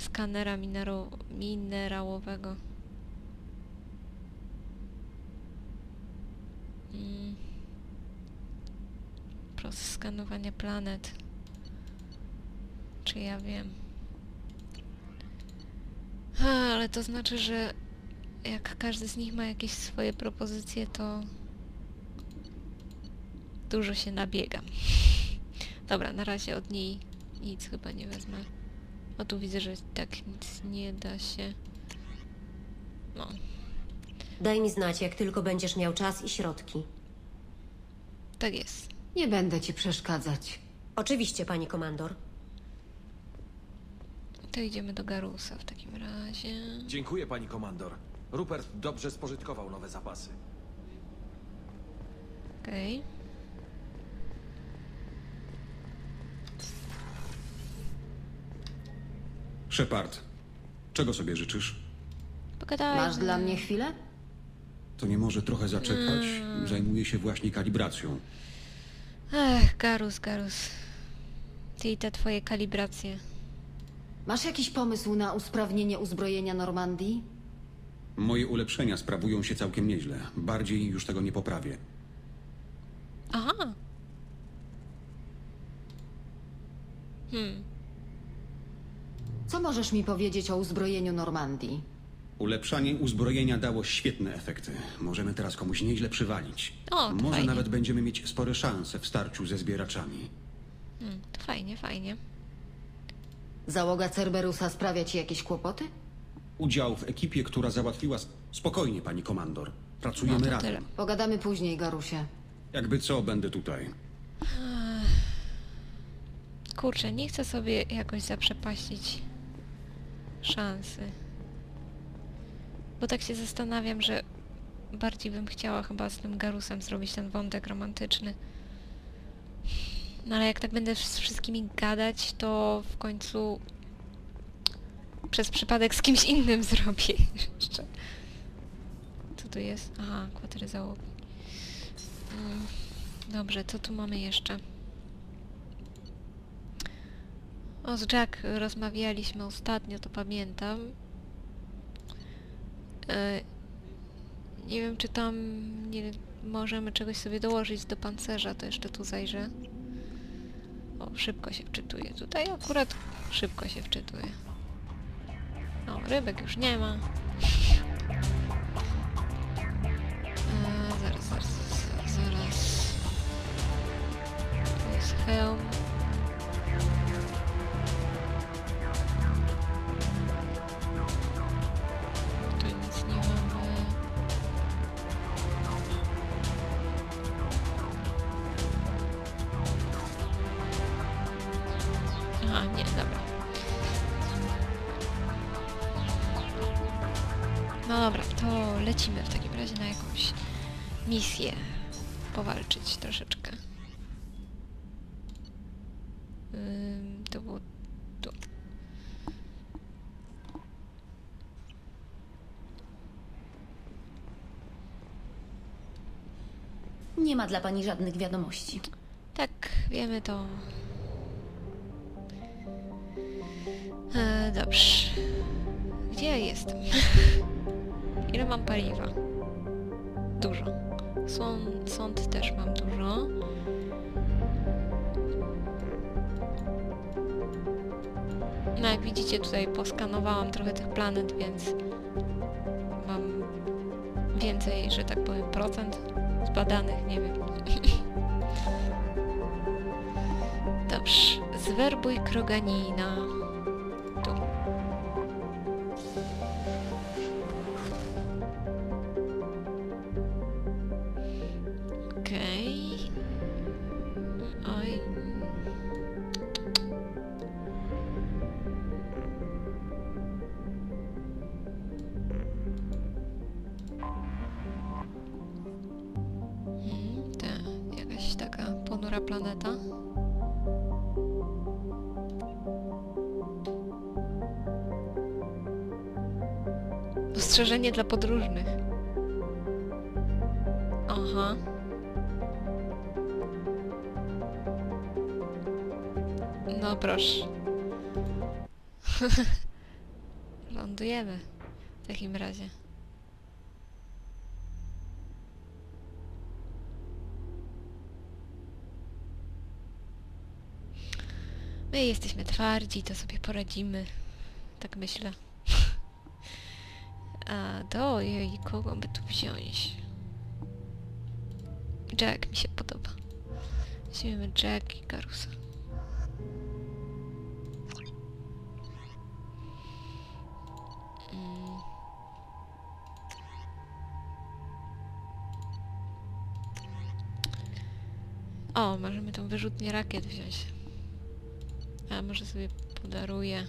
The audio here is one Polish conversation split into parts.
skanera minerałowego. Mm. Proces skanowania planet. Czy ja wiem? A, ale to znaczy, że jak każdy z nich ma jakieś swoje propozycje, to dużo się nabiegam. Dobra, na razie od niej nic chyba nie wezmę. O tu widzę, że tak nic nie da się. No, Daj mi znać, jak tylko będziesz miał czas i środki. tak jest. Nie będę ci przeszkadzać. Oczywiście, pani komandor. To idziemy do Garusa w takim razie. Dziękuję, pani komandor. Rupert dobrze spożytkował nowe zapasy. Okej. Shepard, czego sobie życzysz? Pogadajmy. Masz dla mnie chwilę? To nie może trochę zaczekać? Zajmuję się właśnie kalibracją. Ech, Garus, Garus. Ty i te twoje kalibracje. Masz jakiś pomysł na usprawnienie uzbrojenia Normandii? Moje ulepszenia sprawują się całkiem nieźle. Bardziej już tego nie poprawię. Aha. Hmm. Możesz mi powiedzieć o uzbrojeniu Normandii? Ulepszanie uzbrojenia dało świetne efekty. Możemy teraz komuś nieźle przywalić. O, Może fajnie. nawet będziemy mieć spore szanse w starciu ze zbieraczami. Hmm, to fajnie, fajnie. Załoga Cerberusa sprawia ci jakieś kłopoty? Udział w ekipie, która załatwiła... Spokojnie, pani komandor. Pracujemy No to razem. tyle. Pogadamy później, Garusie. Jakby co, będę tutaj. Kurczę, nie chcę sobie jakoś zaprzepaścić szansy. Bo tak się zastanawiam, że bardziej bym chciała chyba z tym Garusem zrobić ten wątek romantyczny. No ale jak tak będę z wszystkimi gadać, to w końcu przez przypadek z kimś innym zrobię jeszcze. Co tu jest? Aha, kwatery załogi. Mm, Dobrze, co tu mamy jeszcze? O, z Jack rozmawialiśmy ostatnio, to pamiętam. E, nie wiem, czy tam nie możemy czegoś sobie dołożyć do pancerza, to jeszcze tu zajrzę. O, szybko się wczytuje. Tutaj akurat szybko się wczytuje. O, rybek już nie ma. Lecimy w takim razie na jakąś misję. Powalczyć troszeczkę. Ym, to było tu. Nie ma dla pani żadnych wiadomości. Tak, wiemy to. E, dobrze. Gdzie ja jestem? Ile mam paliwa? Dużo. Sąd, sąd też mam dużo. No jak widzicie tutaj poskanowałam trochę tych planet, więc mam więcej, że tak powiem, procent zbadanych, nie wiem. Dobrze. Zwerbuj kroganina. Ostrzeżenie dla podróżnych. Aha. No proszę. Lądujemy w takim razie. My jesteśmy twardzi, to sobie poradzimy. Tak myślę. A do jej, kogo by tu wziąć? Jack mi się podoba. Weźmiemy Jack i Garusa. Mm. O, możemy tą wyrzutnię rakiet wziąć. A może sobie podaruję.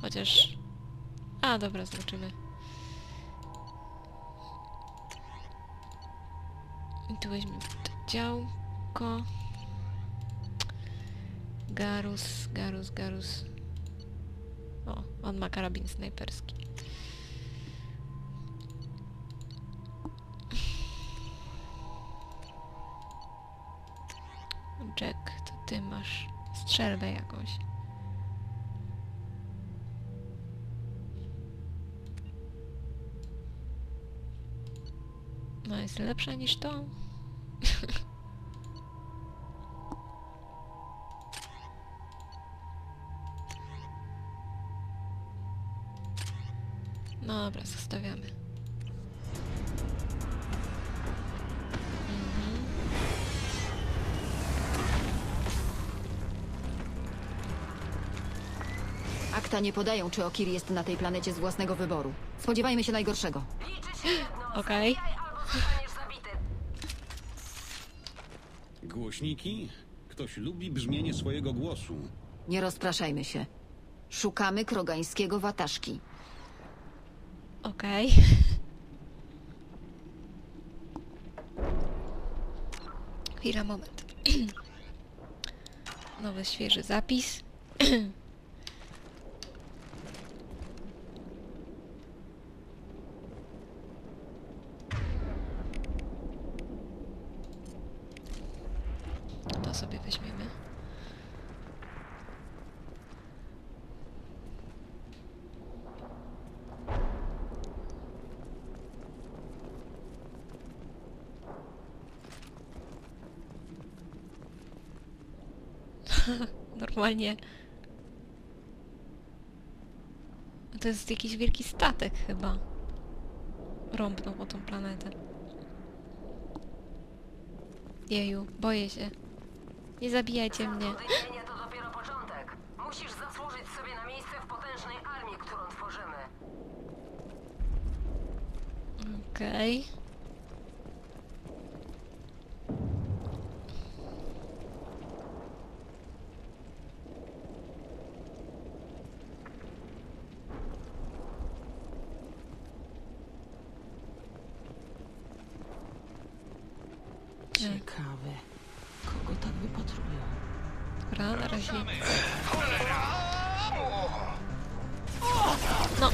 Chociaż... A, dobra, zobaczymy. I tu weźmiemy to działko. Garus, Garus, Garus. O, on ma karabin snajperski. Jack, to ty masz strzelbę jakąś. No jest lepsza niż to. No dobra, zostawiamy. Mhm. Akta nie podają, czy Okir jest na tej planecie z własnego wyboru. Spodziewajmy się najgorszego. Okej. Głośniki? Ktoś lubi brzmienie swojego głosu. Nie rozpraszajmy się. Szukamy krogańskiego wataszki. Okej. Chwila, moment. Nowy, świeży zapis. To sobie weźmiemy. Normalnie. To jest jakiś wielki statek chyba. Rąbnął o tą planetę. Jeju, boję się. Nie zabijajcie mnie. To dopiero początek. Musisz zasłużyć sobie na miejsce w potężnej armii, którą tworzymy. Okej. Ciekawe. Kogo tak wypatrują? Dobra, na razie. No.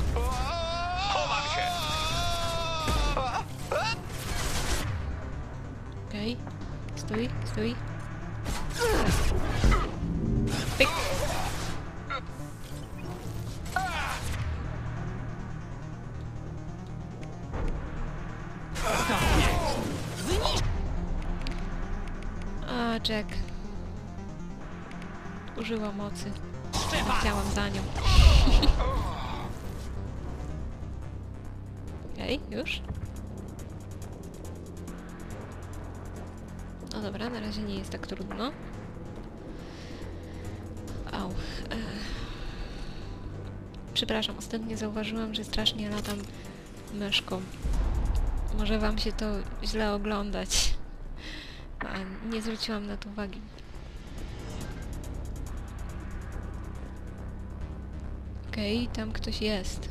Okej. Stój, stój. Jack. Użyła mocy. Chciałam za nią. Okej, już? No dobra, na razie nie jest tak trudno. Au. Przepraszam, ostatnio zauważyłam, że strasznie latam myszką. Może wam się to źle oglądać. A nie zwróciłam na to uwagi. Okej, tam ktoś jest.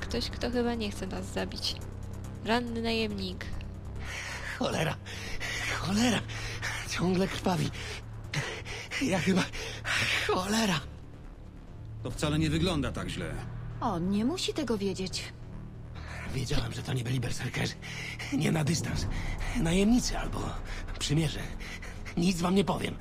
Ktoś, kto chyba nie chce nas zabić. Ranny najemnik. Cholera, cholera, ciągle krwawi. Ja chyba... Cholera. To wcale nie wygląda tak źle. On nie musi tego wiedzieć. Wiedziałem, że to nie byli berserkerzy. Nie na dystans. Najemnicy albo przymierze. Nic wam nie powiem.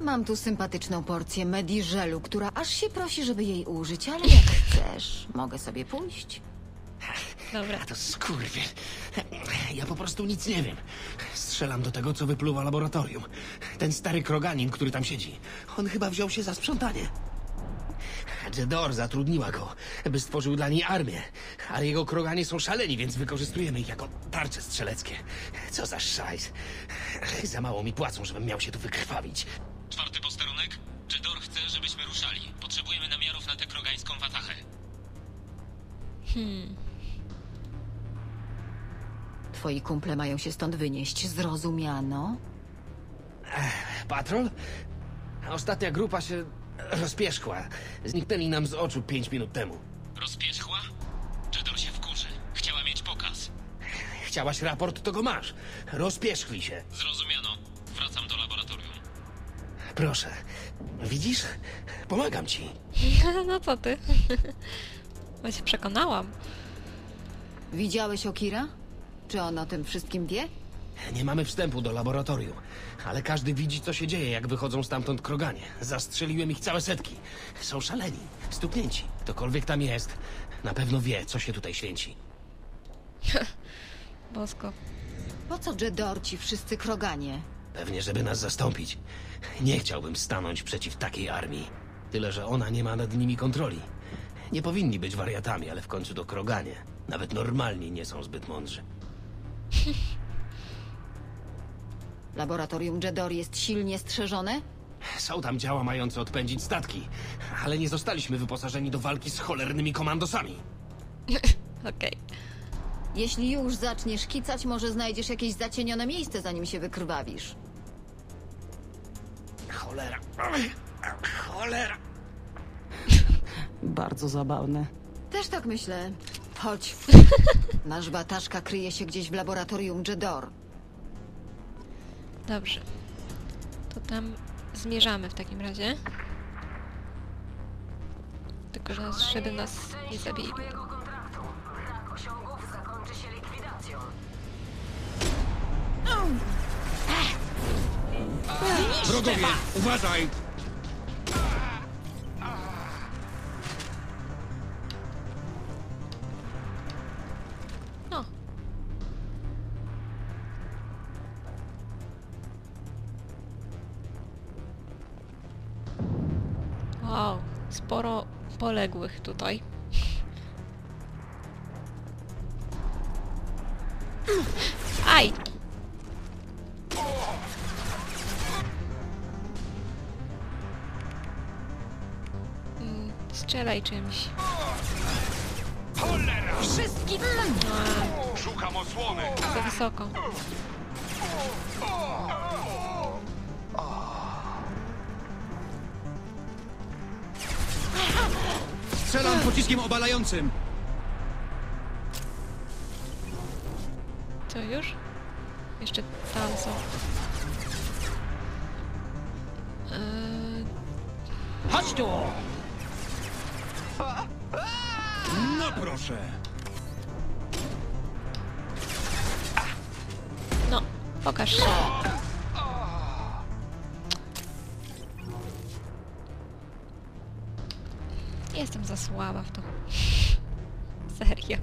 Mam tu sympatyczną porcję mediżelu, która aż się prosi, żeby jej użyć, ale jak chcesz, mogę sobie pójść. Dobra. A to skurwie. Ja po prostu nic nie wiem. Strzelam do tego, co wypluwa laboratorium. Ten stary kroganin, który tam siedzi, on chyba wziął się za sprzątanie. Jedor zatrudniła go, by stworzył dla niej armię. Ale jego kroganie są szaleni, więc wykorzystujemy ich jako tarcze strzeleckie. Co za szajs. Za mało mi płacą, żebym miał się tu wykrwawić. Czwarty posterunek? Jedor chce, żebyśmy ruszali. Potrzebujemy namiarów na tę krogańską watachę. Twoi kumple mają się stąd wynieść, zrozumiano? Patrol? Ostatnia grupa się rozpieszkła. Zniknęli nam z oczu pięć minut temu. Rozpierzchła? Jedor się wkurzy. Chciała mieć pokaz. Chciałaś raport, to go masz. Rozpierzchli się. Zrozumiano. Wracam do laboratorium. Proszę. Widzisz? Pomagam ci. No co ty? Bo się przekonałam. Widziałeś Okira? Czy on o tym wszystkim wie? Nie mamy wstępu do laboratorium, ale każdy widzi, co się dzieje, jak wychodzą stamtąd kroganie. Zastrzeliłem ich całe setki. Są szaleni, stuknięci. Ktokolwiek tam jest, na pewno wie, co się tutaj święci. Bosko. Po co Jedor ci wszyscy kroganie? Pewnie, żeby nas zastąpić. Nie chciałbym stanąć przeciw takiej armii. Tyle, że ona nie ma nad nimi kontroli. Nie powinni być wariatami, ale w końcu to kroganie. Nawet normalni nie są zbyt mądrzy. Laboratorium Jedor jest silnie strzeżone? Są tam działa mające odpędzić statki, ale nie zostaliśmy wyposażeni do walki z cholernymi komandosami. Okej. Jeśli już zaczniesz kicać, może znajdziesz jakieś zacienione miejsce, zanim się wykrwawisz. Cholera. Cholera. Bardzo zabawne. Też tak myślę. Chodź. Nasz bataszka kryje się gdzieś w laboratorium Jedor. Dobrze. To tam zmierzamy w takim razie. Tylko, że nas, żeby nas nie zabili. twojego kontraktu. Brak osiągów zakończy się likwidacją. Wrogowie, uważaj! Sporo poległych tutaj. Aj! Mm, Strzelaj czymś. Wszystkich! A, Szukam osłony! za wysoko. Strzelam pociskiem obalającym! Co już? Jeszcze tam są. Eee, Chodź tu! No proszę! no, pokaż się. Jestem za słaba w to. Serio.